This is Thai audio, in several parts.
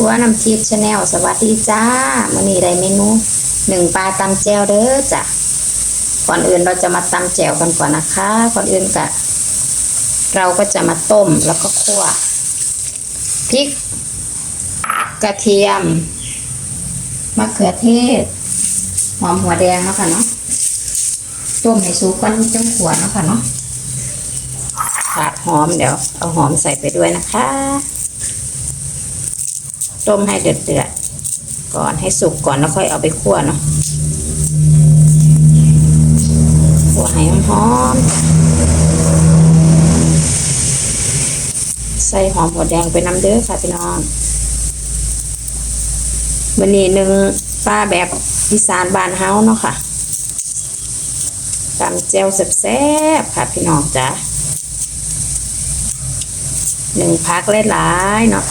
ครัวน้ำทิพย์ชาแนลสวัสดีจ้ามื้อนี้ได้เมนูหนึ่งปลาตำแจวเด้อจ้ะก่อนอื่นเราจะมาตำแจวกันก่อนนะคะก่อนอื่นกะเราก็จะมาต้มแล้วก็คั่วพริก กระเทียมมะเขือเทศหอมหัวแดงเนาะค่ะเนาะต้มให้สุกก่อนจังขัวเนาะค่ะเนาะขาดหอมเดี๋ยวเอาหอมใส่ไปด้วยนะคะ ต้มให้เดือดเดือดก่อนให้สุกก่อนแล้วค่อยเอาไปคั่วเนาะคั่วให้หอมใส่หอมหัวแดงไปน้ำเด้อค่ะพี่น้องวันนี้หนึ่งปลาแบบอีสานบานเฮาเนาะค่ะตำแจ่วแซ่บๆค่ะพี่น้องจ้ะหนึ่งพักหลายๆเนาะ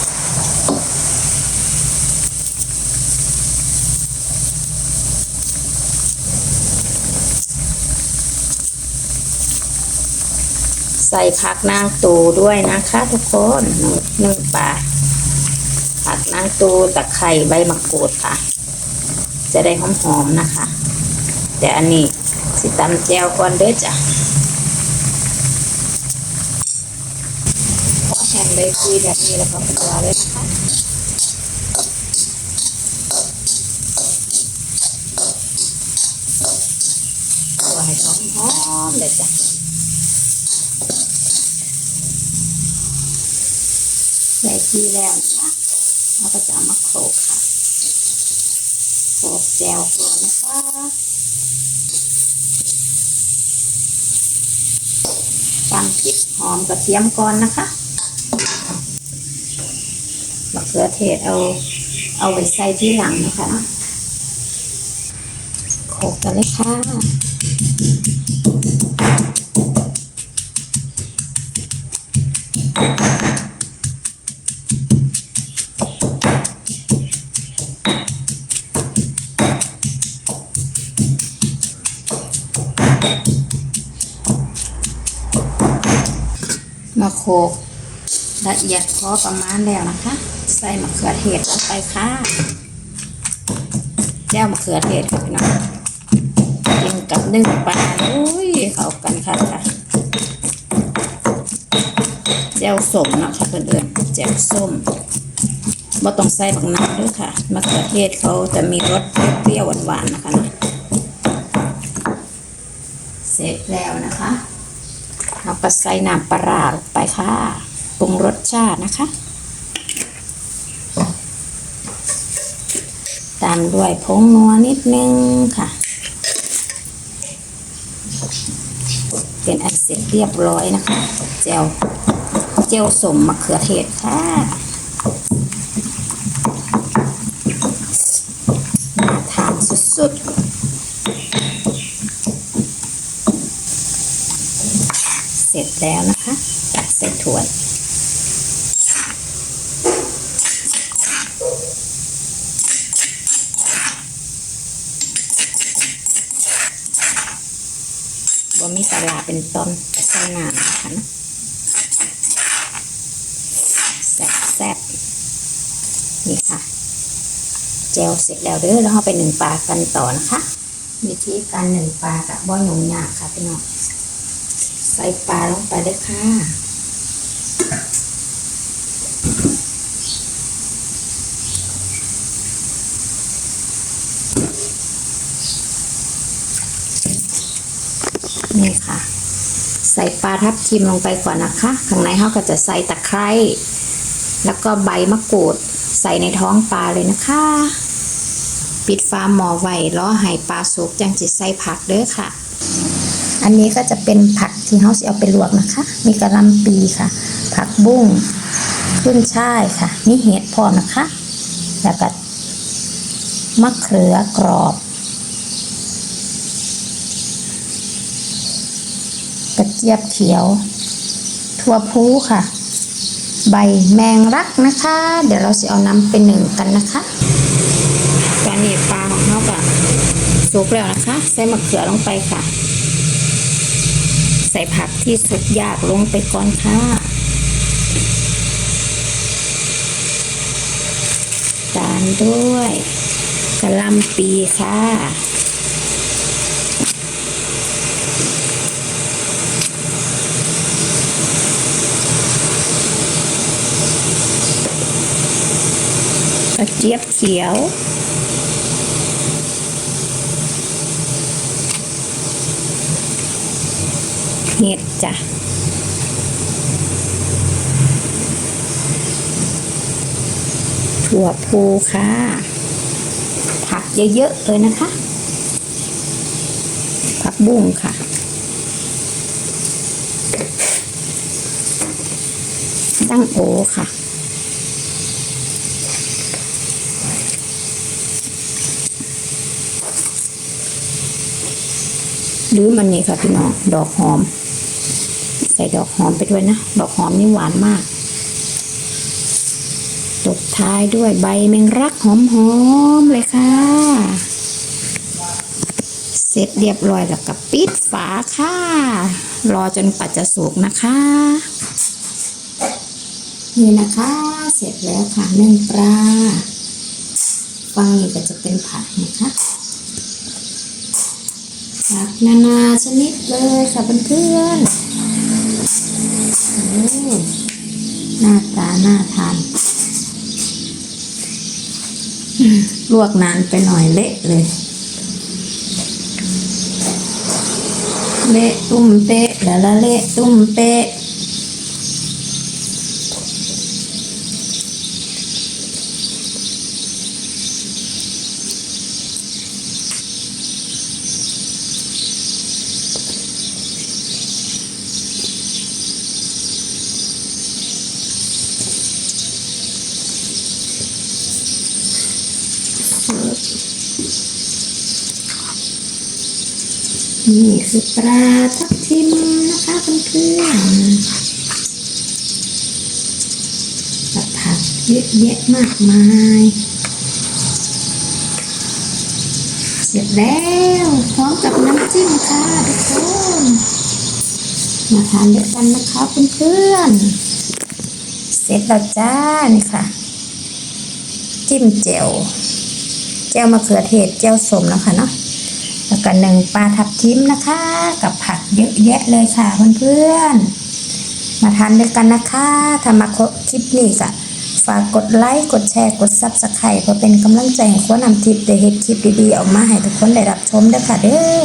ใส่ผักนางตูด้วยนะคะทุกคนหนึ่งหนึ่งปลาผักนางตูตะไคร้ใบมะกรูดค่ะ จะได้หอมๆนะคะ แต่อันนี้สิตำแจวก่อนเด้อจ้ะขอแห้งเลยคุยแบบนี้แล้วก็ตัวเลยนะคะตัวให้หอมๆเลยจ้ะ ที่แล้วนะคะเราก็จะมาโขลกค่ะโขลกแจวก่อนนะคะตำพริกหอมกระเทียมก่อนนะคะมะเขือเทศเอาเอาไว้ใส่ที่หลังนะคะโขลกกันเลยค่ะ มาโขลกละเอียดพอประมาณแล้วนะคะ ใส่มะเขือเทศลงไปค่ะแจ้วมะเขือเทศค่ะพี่น้องกินกับนึ่งปลาอุ้ยเข้ากันค่ะค่ะแจ้วส้มนะคะเพื่อนๆแจ้วส้มบ่ต้องใส่บักน้ำด้วยค่ะมะเขือเทศเขาจะมีรสเปรี้ยวหวานๆนะคะนะเสร็จแล้วนะคะ เอาก็ใส่น้ำปลาร้าลงไปค่ะปรุงรสชาตินะคะ ตามด้วยผงนัวนิดนึงค่ะ เป็นอันเสร็จเรียบร้อยนะคะ เจลเจลสมมะเขือเทศค่ะน่าทานสุดๆ เสร็จแล้วนะคะตักใส่ถ้วยบ่มีปลาเป็นต้นใส่น้ำนะคะนะแซ่บแซ่บนี่ค่ะเจลเสร็จแล้วเด้อแล้วเราไปหนึ่งปลากันต่อนะคะ วิธีการหนึ่งปลากับบ่อหยุ่งยากค่ะพี่น้อง ส่ปลาลงไปเลยค่ะ นี่ค่ะ ใส่ปลาทับทิมลงไปก่อนนะคะ ข้างในเขาก็จะใส่ตะไคร้แล้วก็ใบมะกรูดใส่ในท้องปลาเลยนะคะ ปิดฝาหม้อไว้ล้อให้ปลาสุกจังจิใส่ผักเด้อค่ะ อันนี้ก็จะเป็นผักที่เขาเอาไปลวกนะคะ มีกระลำปีค่ะ ผักบุ้งขึ้นช่ายค่ะ มีเห็ดพร้อมนะคะ แล้วก็มะเขือกรอบกระเจี๊ยบเขียวถั่วพูค่ะ ใบแมงรักนะคะ เดี๋ยวเราจะเอาน้ำไปหนึ่งกันนะคะ ตอนนี้ปลาของเขาก็สุกแล้วนะคะ ใส่มะเขือลงไปค่ะ ส่ผักที่สุกยากลงไปก่อนค่ะ ตาลด้วยกะหล่ำปีค่ะ กระเจี๊ยบเขียว เห็ดจ้ะถั่วพูค่ะ ผักเยอะๆเลยนะคะ ผักบุ้งค่ะ ตั้งโอค่ะหรือมันนี่ค่ะพี่น้อง ดอกหอม ใส่ดอกหอมไปด้วยนะ ดอกหอมนี่หวานมาก ตบท้ายด้วยใบแมงรักหอมๆเลยค่ะ เสร็จเรียบร้อยแล้วกับปิดฝาค่ะ รอจนปัจจะสุกนะคะ นี่นะคะ เสร็จแล้วค่ะนึ่งปลาฟังนี่ก็จะเป็นผักนะคะผักนานาชนิดเลยค่ะเพื่อนๆ หน้าตาหน้าทานลวกนานไปหน่อยเละเลย เละตุ้มเป๊ะแล้วละเละตุ้มเป๊ะ นี่คือปลาทับทิมนะคะเพื่อนๆกับผักเยอะแยะมากมาย เสร็จแล้วพร้อมกับน้ำจิ้มค่ะทุกคนมาทานด้วยกันนะคะเพื่อนๆเสร็จแล้วจ้านี่ค่ะ จิ้มแจ่วแจ่วมะเขือเทศแจ่วสมนะคะเนาะ แล้วก็หนึ่งปลาทับทิมนะคะ กับผักเยอะแยะเลยค่ะเพื่อนๆมาทานด้วยกันนะคะถ้ามาคลิปนี้ก็ฝากกดไลค์กดแชร์กดซับสไครต์เพื่อเป็นกำลังใจให้คนนำทิปได้เฮ็ดคลิปดีๆออกมาให้ทุกคนได้รับชมด้วยค่ะเด้อ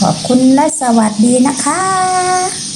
ขอบคุณและสวัสดีนะคะ